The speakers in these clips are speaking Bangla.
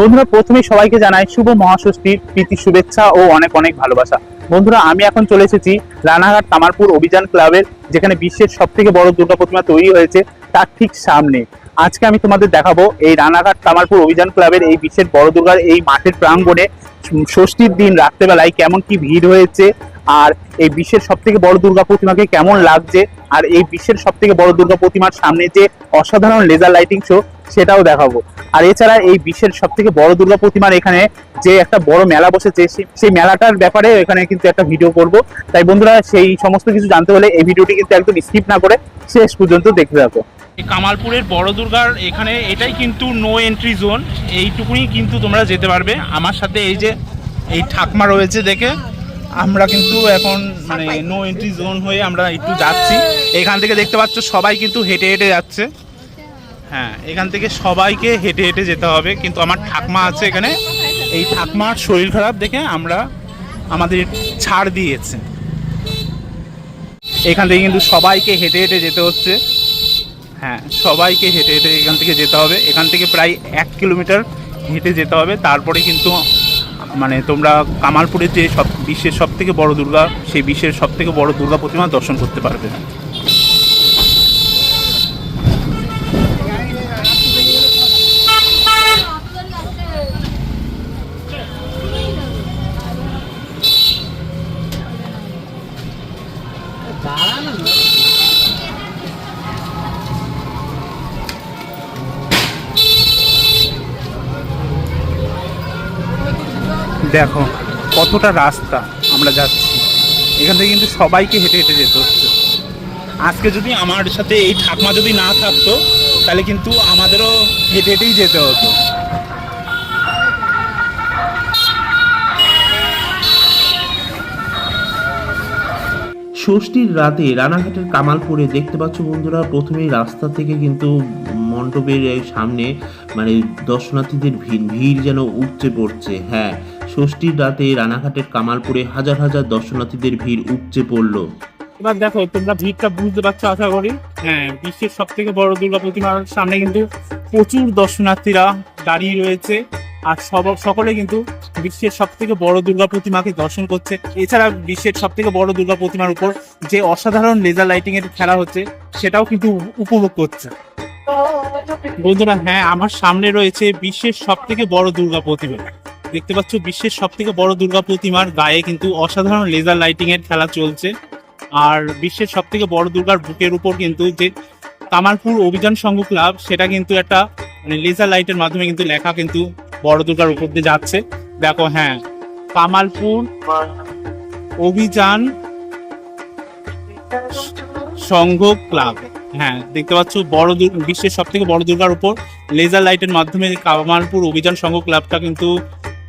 বন্ধুরা, প্রথমেই সবাইকে জানাই শুভ মহাষষ্ঠীর প্রীতি, শুভেচ্ছা ও অনেক অনেক ভালোবাসা। বন্ধুরা, আমি এখন চলে এসেছি রানাঘাট তামারপুর অভিযান ক্লাবের, যেখানে বিশ্বের সব থেকে বড় দুর্গা প্রতিমা তৈরি হয়েছে, তার ঠিক সামনে। আজকে আমি তোমাদের দেখাবো এই রানাঘাট তামারপুর অভিযান ক্লাবের এই বিশ্বের বড় দুর্গার এই মাঠের প্রাঙ্গণে ষষ্ঠীর দিন রাত্রেবেলায় কেমন কি ভিড় হয়েছে, আর এই বিশ্বের সব থেকে বড় দুর্গা প্রতিমাকে কেমন লাগছে, আর এই বিশ্বের সব থেকে বড় দুর্গা প্রতিমার সামনে যে অসাধারণ লেজার লাইটিং শো সেটাও দেখাবো। আর এছাড়া এই বিশ্বের সব থেকে বড় দুর্গা প্রতিমার এখানে যে একটা বড় মেলা বসেছে সেই মেলাটার ব্যাপারে এখানে কিন্তু একটা ভিডিও করব। তাই বন্ধুরা, সেই সমস্ত কিছু জানতে হলে এই ভিডিওটি কিন্তু একদম স্কিপ না করে শেষ পর্যন্ত দেখতে থাকো। কামালপুরের বড় দুর্গার এখানে এটাই কিন্তু নো এন্ট্রি জোন এইটুকুনি কিন্তু তোমরা যেতে পারবে। আমার সাথে এই যে এই ঠাকমা রয়েছে দেখে, আমরা কিন্তু এখন মানে নো এন্ট্রি জোন হয়ে আমরা একটু যাচ্ছি। এখান থেকে দেখতে পাচ্ছ সবাই কিন্তু হেঁটে হেঁটে যাচ্ছে। হ্যাঁ এখান থেকে সবাইকে হেঁটে হেঁটে যেতে হবে, কিন্তু আমার ঠাকমা আছে এখানে। এই ঠাকমার শরীর খারাপ দেখে আমরা আমাদের ছাড় দিয়েছে। এখান থেকে কিন্তু সবাইকে হেঁটে হেঁটে যেতে হচ্ছে। হ্যাঁ সবাইকে হেঁটে হেঁটে এখান থেকে যেতে হবে। এখান থেকে প্রায় এক কিলোমিটার হেঁটে যেতে হবে। তারপরে কিন্তু মানে তোমরা কামালপুরের যে সব বিশ্বের সব থেকে বড় দুর্গা, সেই বিশ্বের সব থেকে বড় দুর্গা প্রতিমা দর্শন করতে পারবে। দেখো, কতটা রাস্তা আমরা যাচ্ছি। এখান থেকে কিন্তু সবাইকে হেঁটে হেঁটে যেতে হচ্ছে। আজকে যদি আমার সাথে এই ঠাকমা যদি না থাকতো, তাহলে কিন্তু আমাদেরও হেঁটে হেঁটেই যেতে হতো। ষষ্ঠীর রাতে রানাঘাটের কামালপুরে দেখতে পাচ্ছ বন্ধুরা, প্রথমেই রাস্তা থেকে কিন্তু মণ্ডপের সামনে মানে দর্শনার্থীদের ভিড় ভিড় যেন উপচে পড়ছে। হ্যাঁ ষষ্ঠীর রাতে রানাঘাটের কামালপুরে হাজার হাজার দর্শনার্থীদের ভিড় উপচে পড়ল। এবার দেখো, তোমরা ভিড়টা বুঝতে পারছ, আশা করি। হ্যাঁ বিশ্বের সব থেকে বড় দুর্গা প্রতিমার সামনে কিন্তু প্রচুর দর্শনার্থীরা দাঁড়িয়ে রয়েছে। আর সব, সকলে কিন্তু বিশ্বের সব থেকে বড় দুর্গা প্রতিমাকে দর্শন করছে। এছাড়া বিশ্বের সব থেকে বড় দুর্গা প্রতিমার উপর যে অসাধারণ লেজার লাইটিং এর খেলা হচ্ছে, সেটাও কিন্তু উপভোগ করছে। বন্ধুরা হ্যাঁ আমার সামনে রয়েছে বিশ্বের সব থেকে বড় দুর্গা প্রতিমা দেখতে পাচ্ছ বিশ্বের সব থেকে বড় দুর্গা প্রতিমার গায়ে কিন্তু অসাধারণ লেজার লাইটিং এর খেলা চলছে। আর বিশ্বের সব থেকে বড় দুর্গার বুকের উপর কিন্তু যে কামালপুর অভিযান সংঘ ক্লাব সেটা কিন্তু একটা মানে লেজার লাইটের মাধ্যমে কিন্তু লেখা কিন্তু বড় দুর্গার উপর দিয়ে যাচ্ছে। দেখো হ্যাঁ কামালপুর অভিযান সংঘ ক্লাব হ্যাঁ দেখতে পাচ্ছ বড় বিশ্বের সব থেকে বড় দুর্গার উপর লেজার লাইটের মাধ্যমে কামালপুর অভিযান সংঘ ক্লাবটা কিন্তু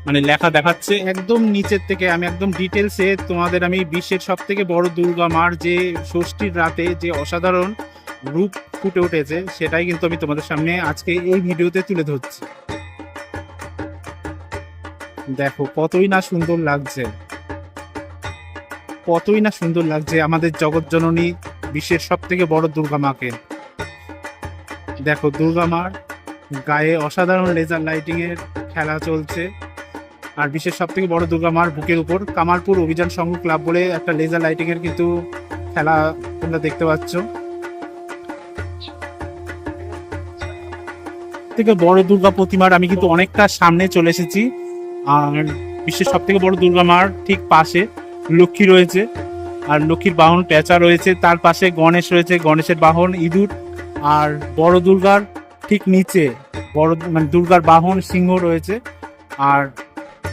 মানে লেখা দেখাচ্ছে। একদম নিচের থেকে, আমি একদম ডিটেলসে তোমাদের আমি বিশ্বের সব থেকে বড় দুর্গা মার যে ষষ্ঠীর রাতে যে অসাধারণ রূপ ফুটে উঠেছে, সেটাই কিন্তু আমি তোমাদের সামনে আজকে এই ভিডিওতে তুলে ধরছি। দেখো, কতই না সুন্দর লাগছে। কতই না সুন্দর লাগছে আমাদের জগৎ জননী বিশ্বের সব থেকে বড় দুর্গা মাকে। দেখো, দুর্গা মার গায়ে অসাধারণ লেজার লাইটিং এর খেলা চলছে। আর বিশ্বের সব থেকে বড় দুর্গা মার বুকের উপর কামালপুর অভিযান সংঘ ক্লাব বলে একটা লেজার লাইটিং এর কিন্তু খেলা তোমরা দেখতে পাচ্ছ। থেকে বড় দুর্গা প্রতিমার আমি কিন্তু অনেকটা সামনে চলে এসেছি। আর বিশ্বের সব থেকে বড় দুর্গা মার ঠিক পাশে লক্ষ্মী রয়েছে। আর লক্ষ্মীর বাহন পেঁচা রয়েছে, তার পাশে গণেশ রয়েছে, গণেশের বাহন ইঁদুর। আর বড় দুর্গার ঠিক নিচে, বড় মানে দুর্গার বাহন সিংহ রয়েছে। আর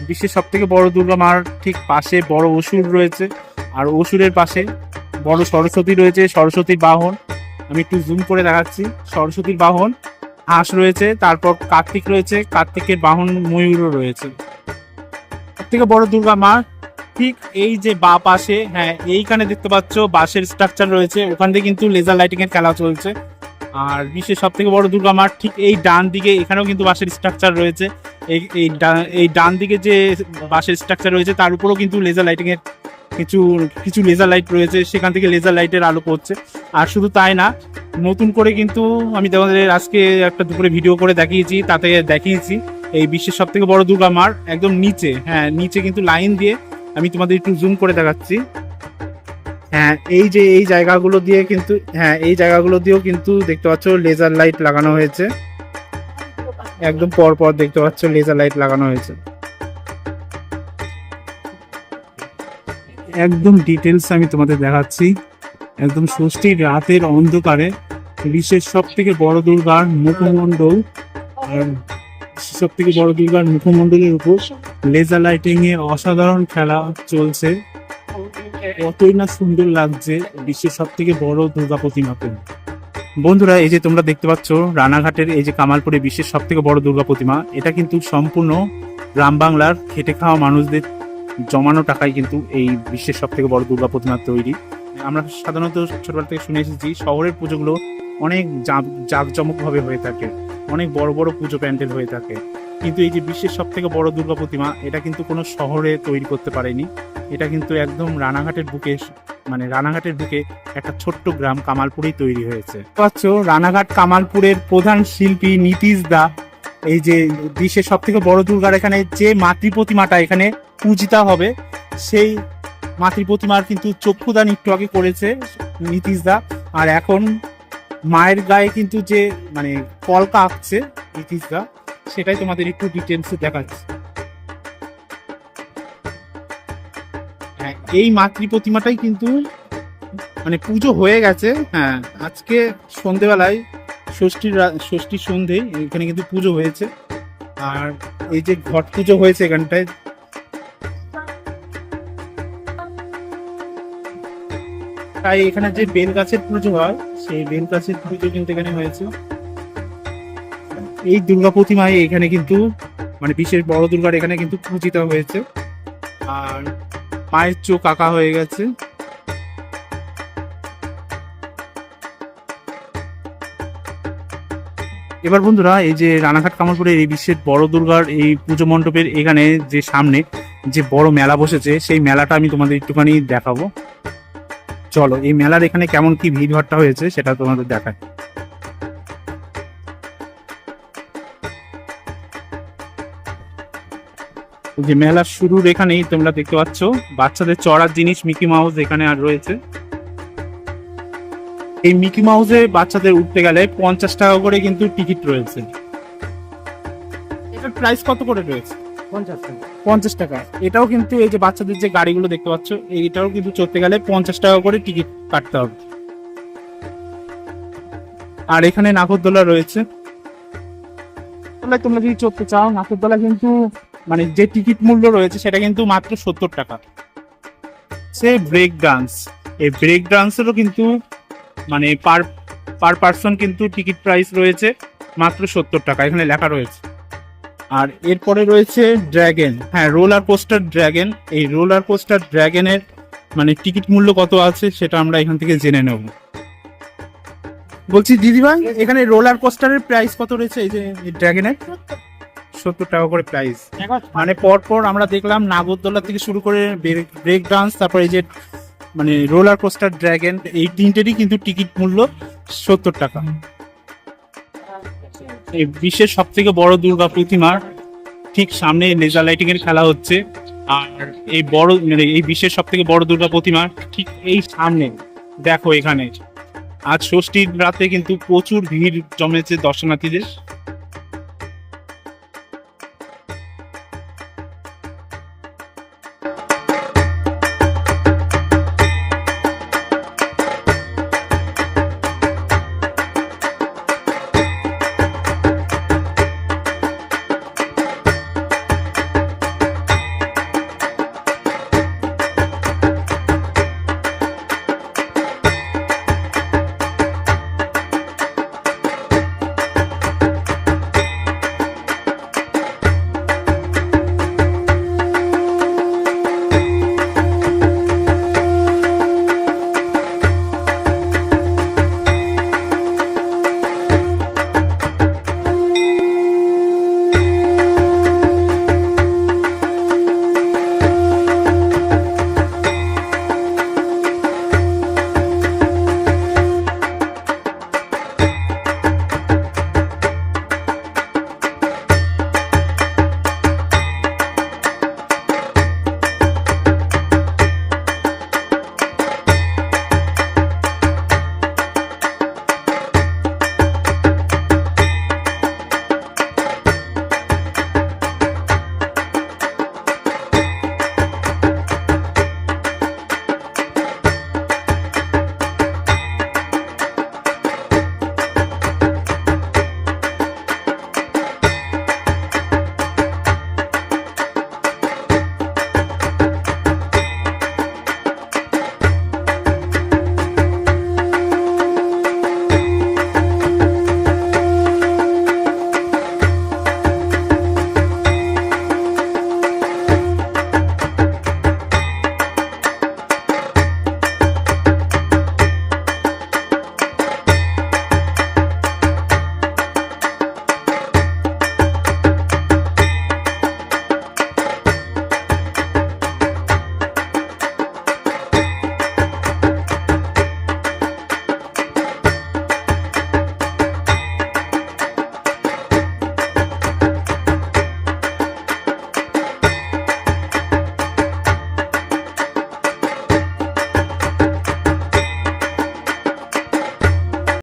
বিশ্বের সব থেকে বড় দুর্গা মার ঠিক পাশে বড় অসুর রয়েছে। আর অসুরের পাশে বড় সরস্বতী রয়েছে সরস্বতীর বাহন। আমি একটু জুম করে দেখাচ্ছি। সরস্বতীর বাহন, হাঁস রয়েছে, তারপর কার্তিক রয়েছে, কার্তিকের বাহন ময়ূরও রয়েছে। সব থেকে বড় দুর্গা মা, ঠিক এই যে বা পাশে হ্যাঁ এইখানে দেখতে পাচ্ছ, বাঁশের স্ট্রাকচার রয়েছে, ওখান থেকে কিন্তু লেজার লাইটিং এর খেলা চলছে। আর বিশ্বের সব থেকে বড় দুর্গা মাঠ, ঠিক এই ডান দিকে এখানেও কিন্তু বাঁশের স্ট্রাকচার রয়েছে। এই এই এই ডান দিকে যে বাঁশের স্ট্রাকচার রয়েছে, তার উপরেও কিন্তু লেজার লাইটিং এর কিছু কিছু লেজার লাইট রয়েছে, সেখান থেকে লেজার লাইটের আলো পড়ছে। আর শুধু তাই না, নতুন করে কিন্তু আমি তোমাদের আজকে একটা দুপুরে ভিডিও করে দেখিয়েছি, তাতে দেখিয়েছি এই বিশ্বের সব থেকে বড় দুর্গা মাঠ, একদম নিচে হ্যাঁ নিচে কিন্তু লাইন দিয়ে আমি তোমাদের একটু জুম করে দেখাচ্ছি। হ্যাঁ এই যে এই জায়গাগুলো দিয়ে কিন্তু হ্যাঁ এই জায়গাগুলো দিয়েও কিন্তু দেখতে পাচ্ছ লেজার লাইট লাগানো হয়েছে। একদম পর পর দেখতে পাচ্ছ লেজার লাইট লাগানো হয়েছে। একদম ডিটেলস আমি তোমাদের দেখাচ্ছি। একদম ষষ্ঠীর রাতের অন্ধকারে বিশ্বের সব থেকে বড় দুর্গার মুখমণ্ডল, আর সব থেকে বড় দুর্গার মুখমণ্ডলের উপর লেজার লাইটিং এ অসাধারণ খেলা চলছে। কতই না সুন্দর লাগছে বিশ্বের সব থেকে বড় দুর্গা প্রতিমাকে বন্ধুরা, এই যে তোমরা দেখতে পাচ্ছ, রানাঘাটের এই যে কামালপুরে বিশ্বের সব থেকে বড় দুর্গা প্রতিমা এটা কিন্তু সম্পূর্ণ গ্রাম বাংলার খেটে খাওয়া মানুষদের জমানো টাকায় কিন্তু এই বিশ্বের সব থেকে বড় দুর্গা প্রতিমা তৈরি। আমরা সাধারণত ছোটবেলা থেকে শুনে এসেছি, শহরের পুজোগুলো অনেক জাঁকজমক ভাবে হয়ে থাকে। অনেক বড় বড় পুজো প্যান্ডেল হয়ে থাকে। কিন্তু এই যে বিশ্বের সব থেকে বড় দুর্গা প্রতিমা, এটা কিন্তু কোনো শহরে তৈরি করতে পারেনি। এটা কিন্তু একদম রানাঘাটের বুকে মানে রানাঘাটের বুকে একটা ছোট্ট গ্রাম কামালপুরেই তৈরি হয়েছে। পাচ্ছ, রানাঘাট কামালপুরের প্রধান শিল্পী নীতিশ দা, এই যে বিশ্বের সব থেকে বড় দুর্গার এখানে যে মাতৃ প্রতিমাটা এখানে পূজিতা হবে, সেই মাতৃ প্রতিমার কিন্তু চক্ষুদান একটু আগে করেছে নীতিশ দা। আর এখন মায়ের গায়ে কিন্তু যে মানে কলকা আঁকছে নীতিশ দা সেটাই তোমাদের একটু ডিটেলসে দেখাচ্ছি। হ্যাঁ এই মাতৃ প্রতিমাটাই কিন্তু মানে পুজো হয়ে গেছে। হ্যাঁ আজকে সন্ধেবেলায় ষষ্ঠীর ষষ্ঠীর সন্ধে এখানে কিন্তু পুজো হয়েছে। আর এই যে ঘট পুজো হয়েছে এখানটায়। তাই এখানে যে বেল গাছের পুজো হয়, সেই বেল গাছের পুজো কিন্তু এখানে হয়েছে। এই দুর্গা প্রতিমায় এখানে কিন্তু মানে বিশেষ বড় দুর্গার এখানে কিন্তু পূজিত হয়েছে। আর মায়ের চোখ আঁকা হয়ে গেছে। এবার বন্ধুরা, এই যে রানাঘাট কামালপুরের এই বিশ্বের বড় দুর্গার এই পুজো মণ্ডপের এখানে যে সামনে যে বড় মেলা বসেছে, সেই মেলাটা আমি তোমাদের একটুখানি দেখাবো। চলো, এই মেলার এখানে কেমন কি ভিড় ভাট্টা হয়েছে, সেটা তোমাদের দেখায় যে মেলার শুরুর এখানেই তোমরা দেখতে পাচ্ছ। বাচ্চাদের চড়ার জিনিস মিকি মাউস এখানে আর রয়েছে। এই মিকি মাউসে বাচ্চাদের উঠতে গেলে পঞ্চাশ টাকা করে কিন্তু টিকিট রয়েছে। এটার প্রাইস কত করে রয়েছে? পঞ্চাশ টাকা। এটাও কিন্তু এই যে বাচ্চাদের যে গাড়িগুলো দেখতে পাচ্ছ এইটাও কিন্তু চড়তে গেলে পঞ্চাশ টাকা করে টিকিট কাটতে হবে। আর এখানে নাগরদোলা রয়েছে। তোমরা যদি চড়তে চাও নাগরদোলা কিন্তু মানে যে টিকিট মূল্য রয়েছে সেটা কিন্তু মাত্র সত্তর টাকা। সে ব্রেক ডান্স এই ব্রেক ডান্সেরও কিন্তু মানে পার পার পার্সন কিন্তু টিকিট প্রাইস রয়েছে মাত্র সত্তর টাকা, এখানে লেখা রয়েছে। আর এরপরে রয়েছে ড্র্যাগন হ্যাঁ রোলার কোস্টার ড্র্যাগন এই রোলার কোস্টার ড্র্যাগনের মানে টিকিট মূল্য কত আছে সেটা আমরা এখান থেকে জেনে নেব। বলছি, দিদিভাই, এখানে রোলার কোস্টারের প্রাইস কত রয়েছে এই যে ড্র্যাগনের সত্তর টাকা করে প্রাইস মানে পর পর আমরা দেখলাম নাগরদোলা থেকে শুরু করে ব্রেক ডান্স তারপরে এই যে মানে রোলার কোস্টার ড্র্যাগন এই তিনটেরই কিন্তু টিকিট মূল্য সত্তর টাকা। এই বিশ্বের সব থেকে বড় দুর্গা প্রতিমার ঠিক সামনে লেজার লাইটিং এর খেলা হচ্ছে। আর এই বড় মানে এই বিশ্বের সব থেকে বড় দুর্গা প্রতিমার ঠিক এই সামনে দেখো এখানে। আজ ষষ্ঠীর রাতে কিন্তু প্রচুর ভিড় জমেছে দর্শনার্থীদের।